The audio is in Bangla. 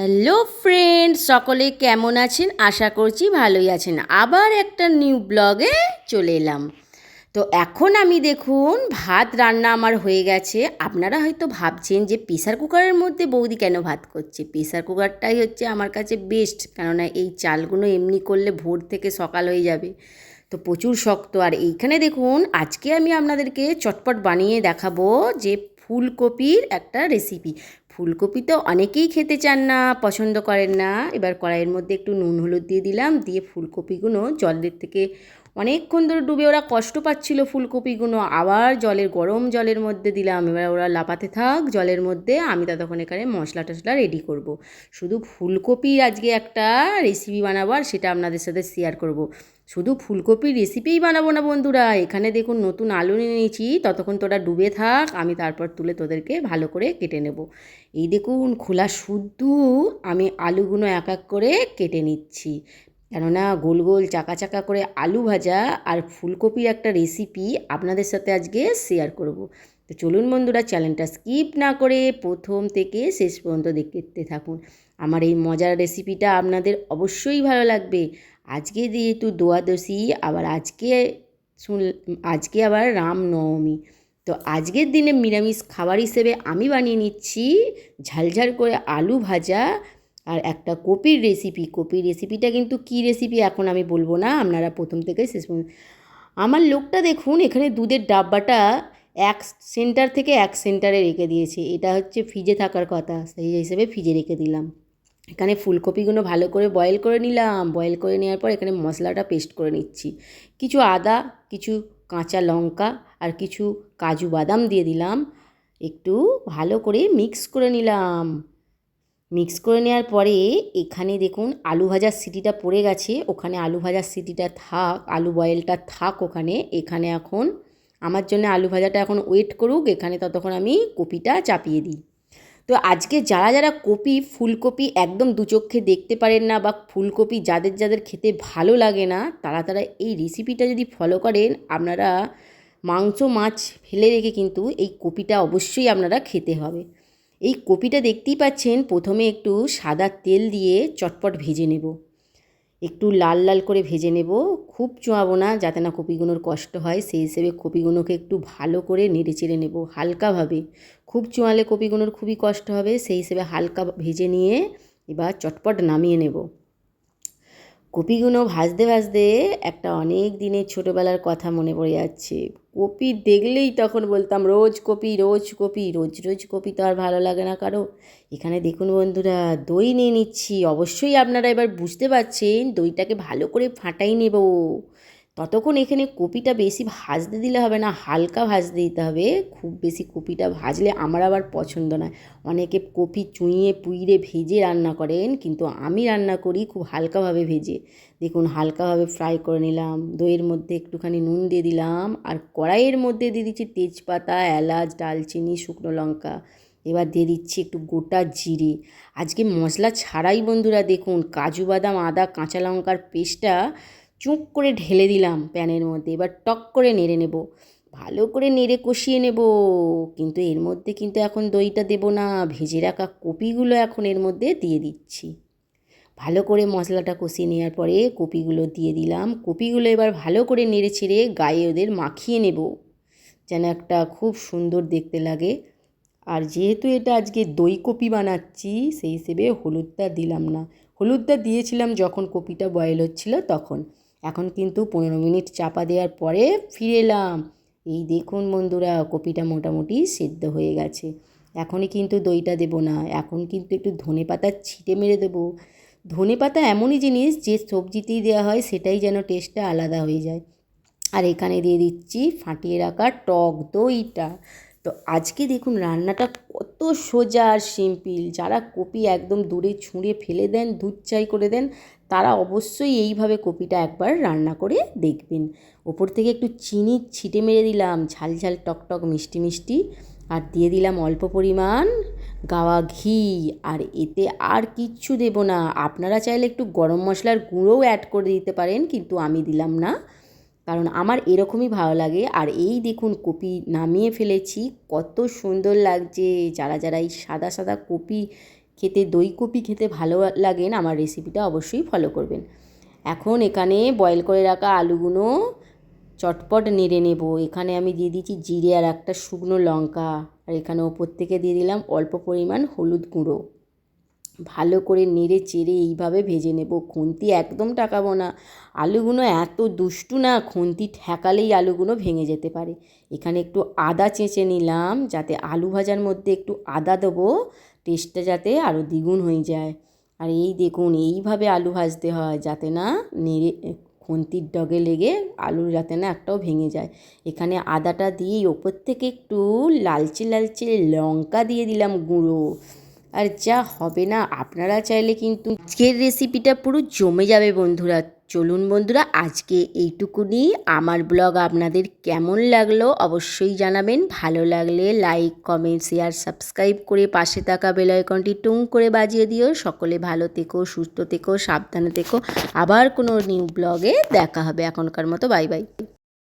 হ্যালো ফ্রেন্ড সকলে কেমন আছেন? আশা করছি ভালোই আছেন। আবার একটা নিউ ব্লগে চলে এলাম। তো এখন আমি দেখুন, ভাত রান্না আমার হয়ে গেছে। আপনারা হয়তো ভাবছেন যে প্রেসার কুকারের মধ্যে বৌদি কেন ভাত করছে? প্রেসার কুকারটাই হচ্ছে আমার কাছে বেস্ট কেননা এই চালগুলো এমনি করলে ভোর থেকে সকাল হয়ে যাবে। তো প্রচুর শক্ত। আর এইখানে দেখুন, আজকে আমি আপনাদেরকে চটপট বানিয়ে দেখাবো যে ফুলকপির একটা রেসিপি ফুলকপি তো অনেকেই খেতে চান না, পছন্দ করেন না এবার কড়াইয়ের মধ্যে একটু নুন, হলুদ দিয়ে দিলাম, দিয়ে ফুলকপিগুলো জলের থেকে অনেকক্ষণ ধরে ডুবে ওরা কষ্ট পাচ্ছিল ফুলকপিগুলো আবার জলের, গরম জলের মধ্যে দিলাম, এবার ওরা লাপাতে থাক, জলের মধ্যে আমি ততক্ষণ এখানে মশলা টশলা রেডি করব। শুধু ফুলকপির আজকে একটা রেসিপি বানাবো আর সেটা আপনাদের সাথে শেয়ার করব। শুধু ফুলকপির রেসিপিই বানাবো না বন্ধুরা, এখানে দেখুন নতুন আলু নিয়ে নিয়েছি, ততক্ষণ তোরা ডুবে থাক, আমি তারপর তুলে তোদেরকে ভালো করে কেটে নেব। এই দেখুন খোলা শুদ্ধ আমি আলুগুলো এক এক করে কেটে নিচ্ছি। কেননা গোল গোল চাকা চাকা করে আলু ভাজা আর ফুলকপির একটা রেসিপি আপনাদের সাথে আজকে শেয়ার করব। তো চলুন বন্ধুরা চ্যানেলটা স্কিপ না করে প্রথম থেকে শেষ পর্যন্ত দেখতে থাকুন। আমার এই মজার রেসিপিটা আপনাদের অবশ্যই ভালো লাগবে। আজকে যেহেতু দোয়াদশী আবার আজকে শুন, আজকে আবার রামনবমী। তো আজকের দিনে নিরামিষ খাবার হিসেবে আমি বানিয়ে নিচ্ছি ঝালঝাল করে আলু ভাজা আর একটা কপির রেসিপি কপির রেসিপিটা কিন্তু কী রেসিপি এখন আমি বলব না, আপনারা প্রথম থেকে শেষ পর্যন্ত। আমার লোকটা দেখুন, এখানে দুধের ডাব্বাটা এক সেন্টার থেকে এক সেন্টারে রেখে দিয়েছে। এটা হচ্ছে ফ্রিজে থাকার কথা, সেই হিসেবে ফ্রিজে রেখে দিলাম। এখানে ফুলকপিগুলো ভালো করে বয়েল করে নিলাম। বয়েল করে নেওয়ার পর এখানে মশলাটা পেস্ট করে নিচ্ছি। কিছু আদা, কিছু কাঁচা লঙ্কা আর কিছু কাজু বাদাম দিয়ে দিলাম। একটু ভালো করে মিক্স করে নিলাম। মিক্স করে নেওয়ার পরে এখানে দেখুন আলু ভাজার সিটিটা পড়ে গেছে। ওখানে আলু ভাজার সিটিটা থাক, আলু বয়েলটা থাক ওখানে। এখানে এখন আমার জন্য আলু ভাজাটা এখন ওয়েট করুক। এখানে ততক্ষণ আমি কপিটা চাপিয়ে দিই। তো আজকে যারা যারা কপি, ফুলকপি একদম দুচক্ষে দেখতে পারেন না বা ফুলকপি যাদের যাদের খেতে ভালো লাগে না, তারা তারা এই রেসিপিটা যদি ফলো করেন, আপনারা মাংস, মাছ ফেলে রেখে কিন্তু এই কপিটা অবশ্যই আপনারা খেতে হবে। এই কপিটা দেখতেই পাচ্ছেন, প্রথমে একটু সাদা তেল দিয়ে চটপট ভেজে নেব। একটু লাল লাল করে ভেজে নেব। খুব চোঁয়াবো না, যাতে না কপিগুলোর কষ্ট হয়। সেই হিসেবে কপিগুলোকে একটু ভালো করে নেড়ে চেড়ে নেব হালকাভাবে। খুব চোয়ালে কপিগুলোর খুবই কষ্ট হবে, সেই হিসেবে হালকা ভেজে নিয়ে এবার চটপট নামিয়ে নেব। কপিগুলো ভাজতে ভাজতে একটা অনেক দিনের ছোটোবেলার কথা মনে পড়ে যাচ্ছে। কপি দেখলেই তখন বলতাম, রোজ কপি রোজ কপি, রোজ রোজ কপি তো আর ভালো লাগে না কারও। এখানে দেখুন বন্ধুরা, দই নিয়ে নিচ্ছি। অবশ্যই আপনারা এবার বুঝতে পারছেন, দইটাকে ভালো করে ফাটাই নেব। ততক্ষণ এখানে কপিটা বেশি ভাজতে দিলে হবে না, হালকা ভাজতে দিতে হবে। খুব বেশি কপিটা ভাজলে আমার আবার পছন্দ নয়। অনেকে কপি চুঁইয়ে, পুইরে, ভেজে রান্না করেন, কিন্তু আমি রান্না করি খুব হালকাভাবে ভেজে। দেখুন, হালকাভাবে ফ্রাই করে নিলাম, দইয়ের মধ্যে একটুখানি নুন দিয়ে দিলাম, আর কড়াইয়ের মধ্যে দিয়ে দিচ্ছি তেজপাতা, এলাচ, ডালচিনি, শুকনো লঙ্কা। এবার দিয়ে দিচ্ছি একটু গোটা জিরে। আজকে মশলা ছাড়াই বন্ধুরা দেখুন, কাজু বাদাম, আদা, কাঁচা লঙ্কার পেস্টটা চুপ করে ঢেলে দিলাম প্যানের মধ্যে, এবার টক করে নেড়ে নেব। ভালো করে নেড়ে কষিয়ে নেব। কিন্তু এর মধ্যে কিন্তু এখন দইটা দেব না, ভেজে রাখা কপিগুলো এখন এর মধ্যে দিয়ে দিচ্ছি। ভালো করে মশলাটা কষিয়ে নেওয়ার পরে কপিগুলো দিয়ে দিলাম। কপিগুলো এবার ভালো করে নেড়ে ছেড়ে গায়ে ওদের মাখিয়ে নেব, যেন একটা খুব সুন্দর দেখতে লাগে। আর যেহেতু এটা আজকে দই কপি বানাচ্ছি, সেই হিসেবে হলুদটা দিলাম না। হলুদটা দিয়েছিলাম যখন কপিটা বয়েল হচ্ছিল তখন। এখন কিন্তু পনেরো মিনিট চাপা দেওয়ার পরে ফিরে এলাম। এই দেখুন বন্ধুরা, কপিটা মোটামুটি সেদ্ধ হয়ে গেছে। এখনই কিন্তু দইটা দেবো না। এখন কিন্তু একটু ধনে পাতা ছিটে মেরে দেবো। ধনে পাতা এমনই জিনিস, যে সবজিতেই দেওয়া হয় সেটাই যেন টেস্টটা আলাদা হয়ে যায়। আর এখানে দিয়ে দিচ্ছি ফাটিয়ে রাখা টক দইটা। তো আজকে দেখুন রান্নাটা কত সোজা আর সিম্পল। যারা কপি একদম দূরে ছুঁড়ে ফেলে দেন, দুধ চাই করে দেন, তারা অবশ্যই এইভাবে কপিটা একবার রান্না করে দেখবেন। ওপর থেকে একটু চিনি ছিটে মেরে দিলাম, ঝাল ঝাল টক টক মিষ্টি মিষ্টি, আর দিয়ে দিলাম অল্প পরিমাণ গাওয়া ঘি। আর এতে আর কিচ্ছু দেব না। আপনারা চাইলে একটু গরম মশলার গুঁড়োও অ্যাড করে দিতে পারেন, কিন্তু আমি দিলাম না। কারণ আমার এরকমই ভালো লাগে। আর এই দেখুন কপি নামিয়ে ফেলেছি, কত সুন্দর লাগছে। যারা যারা এই সাদা সাদা কপি খেতে, দই কপি খেতে ভালো লাগেন, আমার রেসিপিটা অবশ্যই ফলো করবেন। এখন এখানে বয়েল করে রাখা আলুগুলো চটপট নেড়ে নেব। এখানে আমি দিয়ে দিচ্ছি জিরে আর একটা শুকনো লঙ্কা। আর এখানে ওপর থেকে দিয়ে দিলাম অল্প পরিমাণ হলুদ গুঁড়ো। ভালো করে নেড়ে চেড়ে এইভাবে ভেজে নেব। খুন্তি একদম টাকাবো না। আলুগুলো এত দুষ্টু না, খুন্তি ঠেকালেই আলুগুলো ভেঙে যেতে পারে। এখানে একটু আদা চেঁচে নিলাম, যাতে আলু ভাজার মধ্যে একটু আদা দেবো, টেস্টটা যাতে আরও দ্বিগুণ হয়ে যায়। আর এই দেখুন, এইভাবে আলু ভাজতে হয়, যাতে না নেড়ে, খুন্তির ডগে লেগে আলু যাতে না একটাও ভেঙে যায়। এখানে আদাটা দিয়ে ওপর থেকে একটু লালচে লালচে লঙ্কা দিয়ে দিলাম গুঁড়ো। আর যা হবে না আপনারা চাইলে কিন্তু আজকের রেসিপিটা পুরো জমে যাবে বন্ধুরা। চলুন বন্ধুরা, আজকে এইটুকুনি আমার ব্লগ আপনাদের কেমন লাগল অবশ্যই জানাবেন। ভালো লাগলে লাইক কমেন্ট শেয়ার সাবস্ক্রাইব করে পাশে থাকা বেল আইকনটি টুং করে বাজিয়ে দিও। সকলে ভালো থেকো, সুস্থ থেকো, সাবধানে থেকো। আবার কোনো নিউ ব্লগে দেখা হবে এখনকার মতো। Bye bye